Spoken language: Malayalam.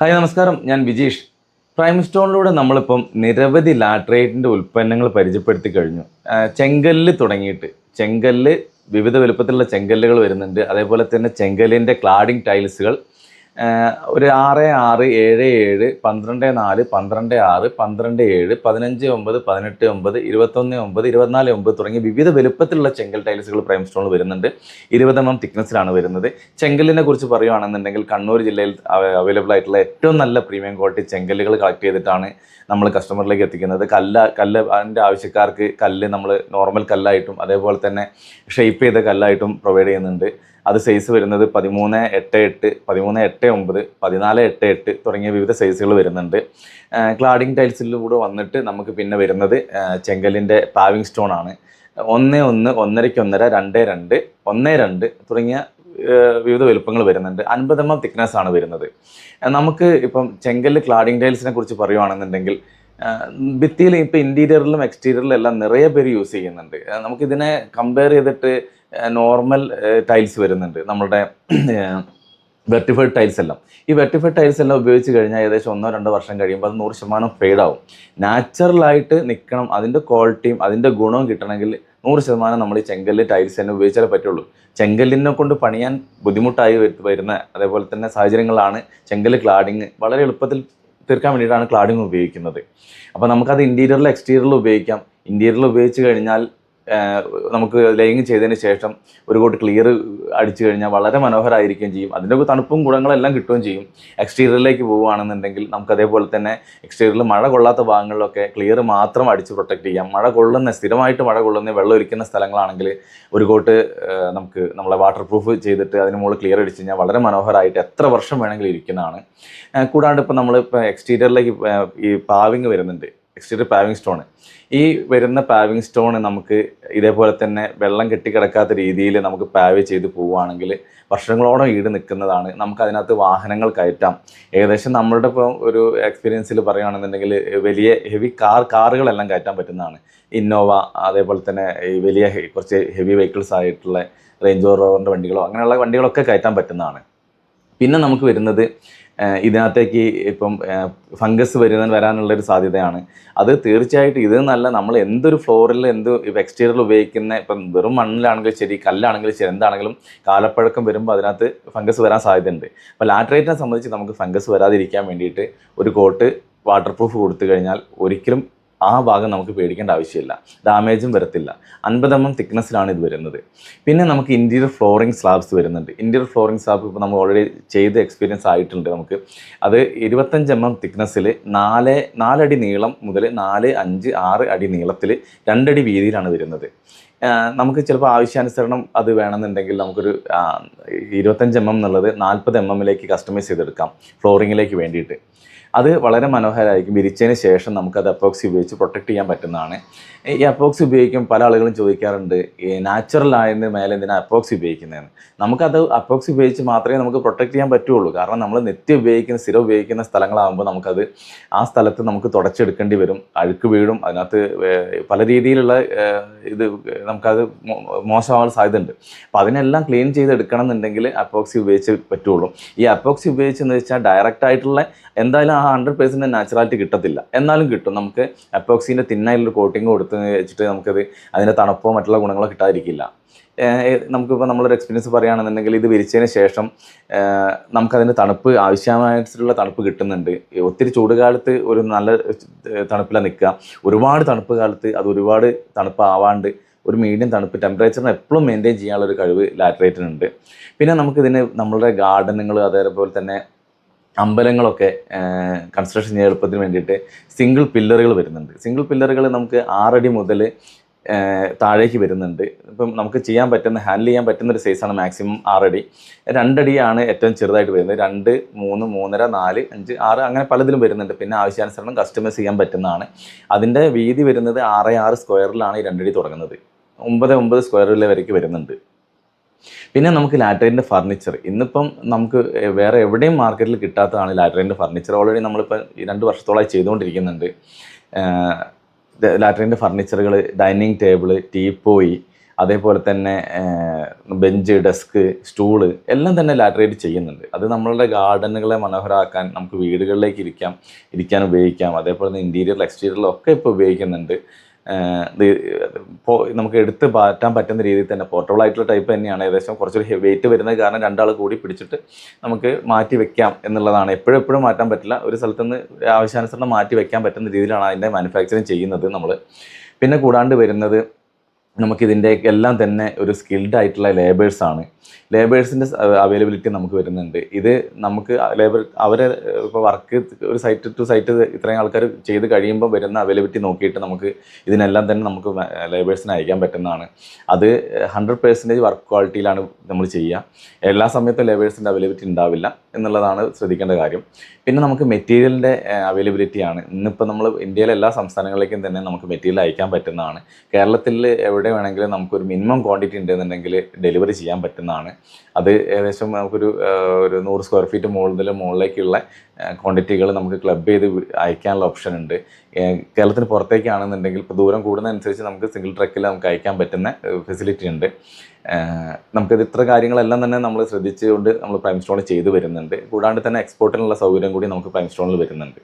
ഹായ് നമസ്കാരം. ഞാൻ വിജീഷ്. പ്രൈം സ്റ്റോണിലൂടെ നമ്മളിപ്പം നിരവധി ലാട്രേറ്റിന്റെ ഉൽപ്പന്നങ്ങൾ പരിചയപ്പെടുത്തി കഴിഞ്ഞു. ചെങ്കല്ല് തുടങ്ങിയിട്ട്. ചെങ്കല്ല് വിവിധ വലുപ്പത്തിലുള്ള ചെങ്കല്ലുകൾ വരുന്നുണ്ട്. അതേപോലെ തന്നെ ചെങ്കല്ലിന്റെ ക്ലാഡിംഗ് ടൈൽസുകൾ ഒരു ആറ് ആറ് ഏഴ് ഏഴ് പന്ത്രണ്ട് നാല് പന്ത്രണ്ട് ആറ് പന്ത്രണ്ട് ഏഴ് പതിനഞ്ച് ഒമ്പത് പതിനെട്ട് ഒമ്പത് ഇരുപത്തൊന്ന് ഒമ്പത് ഇരുപത്തിനാല് ഒമ്പത് തുടങ്ങിയ വിവിധ വലുപ്പത്തിലുള്ള ചെങ്കൽ ടൈൽസുകൾ പ്രൈം സ്റ്റോണിൽ വരുന്നുണ്ട്. ഇരുപത് എം എം തിക്നെസ്സിലാണ് വരുന്നത്. ചെങ്കലിനെ കുറിച്ച് പറയുകയാണെന്നുണ്ടെങ്കിൽ കണ്ണൂർ ജില്ലയിൽ അവൈലബിൾ ആയിട്ടുള്ള ഏറ്റവും നല്ല പ്രീമിയം ക്വാളിറ്റി ചെങ്കല്ലുകൾ കളക്ട് ചെയ്തിട്ടാണ് നമ്മൾ കസ്റ്റമറിലേക്ക് എത്തിക്കുന്നത്. കല്ല കല്ല് അതിന്റെ ആവശ്യക്കാർക്ക് കല്ല് നമ്മൾ നോർമൽ കല്ലായിട്ടും അതേപോലെ തന്നെ ഷെയ്പ്പ് ചെയ്ത കല്ലായിട്ടും പ്രൊവൈഡ് ചെയ്യുന്നുണ്ട്. അത് സൈസ് വരുന്നത് പതിമൂന്ന് എട്ട് എട്ട് പതിമൂന്ന് എട്ട് ഒമ്പത് പതിനാല് എട്ട് എട്ട് തുടങ്ങിയ വിവിധ സൈസുകൾ വരുന്നുണ്ട്. ക്ലാഡിംഗ് ടൈൽസിലൂടെ വന്നിട്ട് നമുക്ക് പിന്നെ വരുന്നത് ചെങ്കലിന്റെ പാവിങ് സ്റ്റോൺ ആണ്. ഒന്ന് ഒന്ന് ഒന്നരയ്ക്ക് ഒന്നര രണ്ട് രണ്ട് ഒന്ന് രണ്ട് തുടങ്ങിയ വിവിധ വലുപ്പങ്ങൾ വരുന്നുണ്ട്. അൻപത് എം എം തിക്നെസ് ആണ് വരുന്നത്. നമുക്ക് ഇപ്പം ചെങ്കൽ ക്ലാഡിംഗ് ടൈൽസിനെ കുറിച്ച് പറയുവാണെന്നുണ്ടെങ്കിൽ ഭിത്തിയിൽ ഇപ്പം ഇന്റീരിയറിലും എക്സ്റ്റീരിയറിലും എല്ലാം നിറയെ പേര് യൂസ് ചെയ്യുന്നുണ്ട്. നമുക്കിതിനെ കമ്പയർ ചെയ്തിട്ട് നോർമൽ ടൈൽസ് വരുന്നുണ്ട്. നമ്മളുടെ വെർട്ടിഫൈഡ് ടൈൽസ് എല്ലാം. ഈ വെർട്ടിഫൈഡ് ടൈൽസ് എല്ലാം ഉപയോഗിച്ച് കഴിഞ്ഞാൽ ഏകദേശം ഒന്നോ രണ്ടോ വർഷം കഴിയുമ്പോൾ അത് നൂറ് ശതമാനം ഫെയ്ഡാവും നാച്ചുറലായിട്ട് നിൽക്കണം അതിന്റെ ക്വാളിറ്റിയും അതിന്റെ ഗുണവും കിട്ടണമെങ്കിൽ നൂറ് ശതമാനം നമ്മൾ ഈ ചെങ്കല്ല് ടൈൽസ് തന്നെ ഉപയോഗിച്ചാലേ പറ്റുള്ളൂ. ചെങ്കല്ലിനെ കൊണ്ട് പണിയാൻ ബുദ്ധിമുട്ടായി വരുന്ന അതേപോലെ തന്നെ സാഹചര്യങ്ങളാണ് ചെങ്കല്ല് ക്ലാഡിങ് വളരെ എളുപ്പത്തിൽ തീർക്കാൻ വേണ്ടിയിട്ടാണ് ക്ലാഡിങ് ഉപയോഗിക്കുന്നത്. അപ്പോൾ നമുക്കത് ഇന്റീരിയറിൽ എക്സ്റ്റീരിയറിൽ ഉപയോഗിക്കാം. ഇന്റീരിയറിൽ ഉപയോഗിച്ച് കഴിഞ്ഞാൽ നമുക്ക് ലൈങ് ചെയ്തതിന് ശേഷം ഒരു കോട്ട് ക്ലിയർ അടിച്ചു കഴിഞ്ഞാൽ വളരെ മനോഹരമായിരിക്കുകയും ചെയ്യും. അതിന്റെ ഒക്കെ തണുപ്പും ഗുണങ്ങളെല്ലാം കിട്ടുകയും ചെയ്യും. എക്സ്റ്റീരിയറിലേക്ക് പോവുകയാണെന്നുണ്ടെങ്കിൽ നമുക്ക് അതേപോലെ തന്നെ എക്സ്റ്റീരിയറിൽ മഴ കൊള്ളാത്ത ഭാഗങ്ങളിലൊക്കെ ക്ലിയർ മാത്രം അടിച്ച് പ്രൊട്ടക്ട് ചെയ്യാം. മഴ കൊള്ളുന്ന സ്ഥിരമായിട്ട് മഴ കൊള്ളുന്ന വെള്ളം ഒലിക്കുന്ന സ്ഥലങ്ങളാണെങ്കിൽ ഒരു കോട്ട് നമുക്ക് നമ്മളെ വാട്ടർ പ്രൂഫ് ചെയ്തിട്ട് അതിന് മുകളിൽ ക്ലിയർ അടിച്ച് കഴിഞ്ഞാൽ വളരെ മനോഹരമായിട്ട് എത്ര വർഷം വേണമെങ്കിലും ഇരിക്കുന്നതാണ്. കൂടാണ്ട് ഇപ്പോൾ നമ്മൾ ഇപ്പോൾ എക്സ്റ്റീരിയറിലേക്ക് ഈ പാവിങ് വരുന്നുണ്ട്. എക്സ്റ്റീരിയർ പാവിങ് സ്റ്റോൺ ഈ വരുന്ന പാവിങ് സ്റ്റോൺ നമുക്ക് ഇതേപോലെ തന്നെ വെള്ളം കെട്ടിക്കിടക്കാത്ത രീതിയിൽ നമുക്ക് പാവ് ചെയ്ത് പോവുകയാണെങ്കിൽ വർഷങ്ങളോളം ഈട് നിൽക്കുന്നതാണ്. നമുക്ക് അതിനകത്ത് വാഹനങ്ങൾ കയറ്റാം. ഏകദേശം നമ്മളുടെ ഇപ്പോൾ ഒരു എക്സ്പീരിയൻസിൽ പറയുകയാണെന്നുണ്ടെങ്കിൽ വലിയ ഹെവി കാർ കാറുകളെല്ലാം കയറ്റാൻ പറ്റുന്നതാണ്. ഇന്നോവ അതേപോലെ തന്നെ ഈ വലിയ കുറച്ച് ഹെവി വെഹിക്കിൾസ് ആയിട്ടുള്ള റേഞ്ച് റോവറിന്റെ വണ്ടികളോ അങ്ങനെയുള്ള വണ്ടികളൊക്കെ കയറ്റാൻ പറ്റുന്നതാണ്. പിന്നെ നമുക്ക് വരുന്നത് ഇതിനകത്തേക്ക് ഇപ്പം ഫംഗസ് വരുന്ന വരാനുള്ളൊരു സാധ്യതയാണ്. അത് തീർച്ചയായിട്ടും ഇത് നല്ല നമ്മൾ എന്തൊരു ഫ്ലോറിൽ എന്ത് എക്സ്റ്റീരിയറിൽ ഉപയോഗിക്കുന്ന ഇപ്പം വെറും മണ്ണിലാണെങ്കിലും ശരി കല്ലാണെങ്കിലും ശരി എന്താണെങ്കിലും കാലപ്പഴക്കം വരുമ്പോൾ അതിനകത്ത് ഫംഗസ് വരാൻ സാധ്യതയുണ്ട്. അപ്പോൾ ലാറ്ററേറ്റിനെ സംബന്ധിച്ച് നമുക്ക് ഫംഗസ് വരാതിരിക്കാൻ വേണ്ടിയിട്ട് ഒരു കോട്ട് വാട്ടർ പ്രൂഫ് കൊടുത്തു കഴിഞ്ഞാൽ ഒരിക്കലും ആ ഭാഗം നമുക്ക് പേടിക്കേണ്ട ആവശ്യമില്ല. ഡാമേജും വരത്തില്ല. അൻപത് എം എം തിക്നെസ്സിലാണ് ഇത് വരുന്നത്. പിന്നെ നമുക്ക് ഇന്റീരിയർ ഫ്ലോറിംഗ് സ്ലാബ്സ് വരുന്നുണ്ട്. ഇന്റീരിയർ ഫ്ലോറിംഗ് സ്ലാബ് ഇപ്പോൾ നമ്മൾ ഓൾറെഡി ചെയ്ത് എക്സ്പീരിയൻസ് ആയിട്ടുണ്ട് നമുക്ക്. അത് ഇരുപത്തഞ്ച് എം എം തിക്നെസ്സിൽ നാല് നാലടി നീളം മുതൽ നാല് അഞ്ച് ആറ് അടി നീളത്തിൽ രണ്ടടി വീതിയിലാണ് വരുന്നത്. നമുക്ക് ചിലപ്പോൾ ആവശ്യാനുസരണം അത് വേണമെന്നുണ്ടെങ്കിൽ നമുക്കൊരു ഇരുപത്തഞ്ച് എം എം എന്നുള്ളത് നാൽപ്പത് എം എമ്മിലേക്ക് കസ്റ്റമൈസ് ചെയ്തെടുക്കാം. ഫ്ലോറിങ്ങിലേക്ക് വേണ്ടിയിട്ട്. അത് വളരെ മനോഹരമായിരിക്കും. വിരിച്ചതിന് ശേഷം നമുക്കത് അപ്പോക്സി ഉപയോഗിച്ച് പ്രൊട്ടക്ട് ചെയ്യാൻ പറ്റുന്നതാണ്. ഈ അപ്പോക്സി ഉപയോഗിക്കും പല ആളുകളും ചോദിക്കാറുണ്ട് നാച്ചുറൽ ആയതിന് മേലെ എന്തിനാണ് അപ്പോക്സി ഉപയോഗിക്കുന്നതെന്ന്? നമുക്കത് അപ്പോക്സി ഉപയോഗിച്ച് മാത്രമേ നമുക്ക് പ്രൊട്ടക്ട് ചെയ്യാൻ പറ്റുള്ളൂ. കാരണം നമ്മൾ നിത്യം ഉപയോഗിക്കുന്ന സ്ഥിരം ഉപയോഗിക്കുന്ന സ്ഥലങ്ങളാകുമ്പോൾ നമുക്കത് ആ സ്ഥലത്ത് നമുക്ക് തുടച്ചെടുക്കേണ്ടി വരും. അഴുക്ക് വീഴും. അതിനകത്ത് പല രീതിയിലുള്ള ഇത് നമുക്കത് മോ- മോശമാവാൻ സാധ്യതയുണ്ട്. അപ്പോൾ അതിനെല്ലാം ക്ലീൻ ചെയ്തെടുക്കണം എന്നുണ്ടെങ്കിൽ അപ്പോക്സി ഉപയോഗിച്ച് പറ്റുള്ളൂ. ഈ അപ്പോക്സി ഉപയോഗിച്ചെന്ന് വെച്ചാൽ ഡയറക്റ്റ് ആയിട്ടുള്ള എന്തായാലും ഹൺഡ്രഡ് പെർസെന്റ് നാച്ചുറാലിറ്റി കിട്ടത്തില്ല. എന്നാലും കിട്ടും. നമുക്ക് അപ്പോക്സിന്റെ തിന്നായിട്ടുള്ള കോട്ടിങ് കൊടുത്ത് വെച്ചിട്ട് നമുക്കത് അതിന്റെ തണുപ്പോ മറ്റുള്ള ഗുണങ്ങളോ കിട്ടാതിരിക്കില്ല. നമുക്കിപ്പോൾ നമ്മളൊരു എക്സ്പീരിയൻസ് പറയുകയാണെന്നുണ്ടെങ്കിൽ ഇത് വിരിച്ചതിന് ശേഷം നമുക്കതിന് തണുപ്പ് ആവശ്യമായിട്ടുള്ള തണുപ്പ് കിട്ടുന്നുണ്ട്. ഒത്തിരി ചൂട് കാലത്ത് ഒരു നല്ല തണുപ്പിലാണ് നിൽക്കുക. ഒരുപാട് തണുപ്പ് കാലത്ത് അത് ഒരുപാട് തണുപ്പ് ആവാണ്ട് ഒരു മീഡിയം തണുപ്പ് ടെമ്പറേച്ചറിന് എപ്പോഴും മെയിന്റെയിൻ ചെയ്യാനുള്ള ഒരു കഴിവ് ലാറ്ററേറ്റിനുണ്ട്. പിന്നെ നമുക്കിതിന് നമ്മളുടെ ഗാർഡനുകൾ അതേപോലെ തന്നെ അമ്പലങ്ങളൊക്കെ കൺസ്ട്രക്ഷൻ എളുപ്പത്തിന് വേണ്ടിയിട്ട് സിംഗിൾ പില്ലറുകൾ വരുന്നുണ്ട്. സിംഗിൾ പില്ലറുകൾ നമുക്ക് ആറടി മുതൽ താഴേക്ക് വരുന്നുണ്ട്. ഇപ്പം നമുക്ക് ചെയ്യാൻ പറ്റുന്ന ഹാൻഡിൽ ചെയ്യാൻ പറ്റുന്ന ഒരു സൈസാണ് മാക്സിമം ആറടി. രണ്ടടിയാണ് ഏറ്റവും ചെറുതായിട്ട് വരുന്നത്. രണ്ട് മൂന്ന് മൂന്നര നാല് അഞ്ച് ആറ് അങ്ങനെ പലതിലും വരുന്നുണ്ട്. പിന്നെ ആവശ്യാനുസരണം കസ്റ്റമൈസ് ചെയ്യാൻ പറ്റുന്നതാണ്. അതിന്റെ വീതി വരുന്നത് ആറ് ആറ് സ്ക്വയറിലാണ് ഈ രണ്ടടി തുടങ്ങുന്നത്. ഒമ്പത് ഒമ്പത് സ്ക്വയറിലെ വരയ്ക്ക് വരുന്നുണ്ട്. പിന്നെ നമുക്ക് ലാറ്ററിന്റെ ഫർണിച്ചർ. ഇന്നിപ്പം നമുക്ക് വേറെ എവിടെയും മാർക്കറ്റിൽ കിട്ടാത്തതാണ് ലാറ്ററിന്റെ ഫർണിച്ചർ. ഓൾറെഡി നമ്മളിപ്പോൾ രണ്ട് വർഷത്തോളമായി ചെയ്തുകൊണ്ടിരിക്കുന്നുണ്ട്. ലാറ്ററിന്റെ ഫർണിച്ചറുകൾ ഡൈനിങ് ടേബിൾ ടീപ്പോയി അതേപോലെ തന്നെ ബെഞ്ച് ഡെസ്ക് സ്റ്റൂൾ എല്ലാം തന്നെ ലാറ്ററേറ്റ് ചെയ്യുന്നുണ്ട്. അത് നമ്മളുടെ ഗാർഡനുകളെ മനോഹരമാക്കാൻ നമുക്ക് വീടുകളിലേക്ക് ഇരിക്കാം ഇരിക്കാൻ ഉപയോഗിക്കാം. അതേപോലെ തന്നെ ഇന്റീരിയറിൽ എക്സ്റ്റീരിയറിലും ഒക്കെ ഇപ്പോൾ ഉപയോഗിക്കുന്നുണ്ട്. ഇപ്പോൾ നമുക്ക് എടുത്ത് മാറ്റാൻ പറ്റുന്ന രീതിയിൽ തന്നെ പോർട്ടബിൾ ആയിട്ടുള്ള ടൈപ്പ് തന്നെയാണ് ഏകദേശം കുറച്ചൊരു വെയിറ്റ് വരുന്നത് കാരണം രണ്ടാൾ കൂടി പിടിച്ചിട്ട് നമുക്ക് മാറ്റി വെക്കാം എന്നുള്ളതാണ്. എപ്പോഴും എപ്പോഴും മാറ്റാൻ പറ്റില്ല. ഒരു സ്ഥലത്ത് നിന്ന് ആവശ്യാനുസരണം മാറ്റി വെക്കാൻ പറ്റുന്ന രീതിയിലാണ് അതിന്റെ മാനുഫാക്ചറിങ് ചെയ്യുന്നത് നമ്മൾ പിന്നെ കൂടാണ്ട് വരുന്നത് നമുക്കിതിന്റെ എല്ലാം തന്നെ ഒരു സ്കിൽഡ് ആയിട്ടുള്ള ലേബേഴ്സാണ് ലേബേഴ്സിന്റെ അവൈലബിലിറ്റി നമുക്ക് വരുന്നുണ്ട്. ഇത് നമുക്ക് ലേബർ അവരെ ഇപ്പോൾ വർക്ക് ഒരു സൈറ്റ് ടു സൈറ്റ് ഇത്രയും ആൾക്കാർ ചെയ്ത് കഴിയുമ്പോൾ വരുന്ന അവൈലബിലിറ്റി നോക്കിയിട്ട് നമുക്ക് ഇതിനെല്ലാം തന്നെ നമുക്ക് ലേബേഴ്സിന് അയക്കാൻ പറ്റുന്നതാണ്. അത് ഹൺഡ്രഡ് പേഴ്സന്റേജ് വർക്ക് ക്വാളിറ്റിയിലാണ് നമ്മൾ ചെയ്യുക. എല്ലാ സമയത്തും ലേബേഴ്സിന്റെ അവൈലബിലിറ്റി ഉണ്ടാവില്ല. എന്നുള്ളതാണ് ശ്രദ്ധിക്കേണ്ട കാര്യം. പിന്നെ നമുക്ക് മെറ്റീരിയലിന്റെ അവൈലബിലിറ്റിയാണ് ഇന്നിപ്പോൾ നമ്മൾ ഇന്ത്യയിലെ എല്ലാ സംസ്ഥാനങ്ങളിലേക്കും തന്നെ നമുക്ക് മെറ്റീരിയൽ അയക്കാൻ പറ്റുന്നതാണ്. കേരളത്തിൽ എവിടെ വേണമെങ്കിലും നമുക്കൊരു മിനിമം ക്വാണ്ടിറ്റി ഉണ്ടെന്നുണ്ടെങ്കിൽ ഡെലിവറി ചെയ്യാൻ പറ്റുന്നതാണ്. അത് ഏകദേശം നമുക്കൊരു ഒരു നൂറ് സ്ക്വയർ ഫീറ്റ് മുകളിൽ മുകളിലേക്കുള്ള ക്വാണ്ടിറ്റികൾ നമുക്ക് ക്ലബ് ചെയ്ത് അയക്കാനുള്ള ഓപ്ഷൻ ഉണ്ട്. കേരളത്തിന് പുറത്തേക്കാണെന്നുണ്ടെങ്കിൽ ഇപ്പോൾ ദൂരം കൂടുന്നതനുസരിച്ച് നമുക്ക് സിംഗിൾ ട്രക്കിൽ നമുക്ക് അയക്കാൻ പറ്റുന്ന ഫെസിലിറ്റി ഉണ്ട്. നമുക്കിത് ഇത്ര കാര്യങ്ങളെല്ലാം തന്നെ നമ്മൾ ശ്രദ്ധിച്ചുകൊണ്ട് നമ്മൾ പ്രൈം സ്റ്റോണിൽ ചെയ്തു വരുന്നുണ്ട്. കൂടാണ്ട് തന്നെ എക്സ്പോർട്ടിനുള്ള സൗകര്യം കൂടി നമുക്ക് പ്രൈം സ്റ്റോണിൽ വരുന്നുണ്ട്.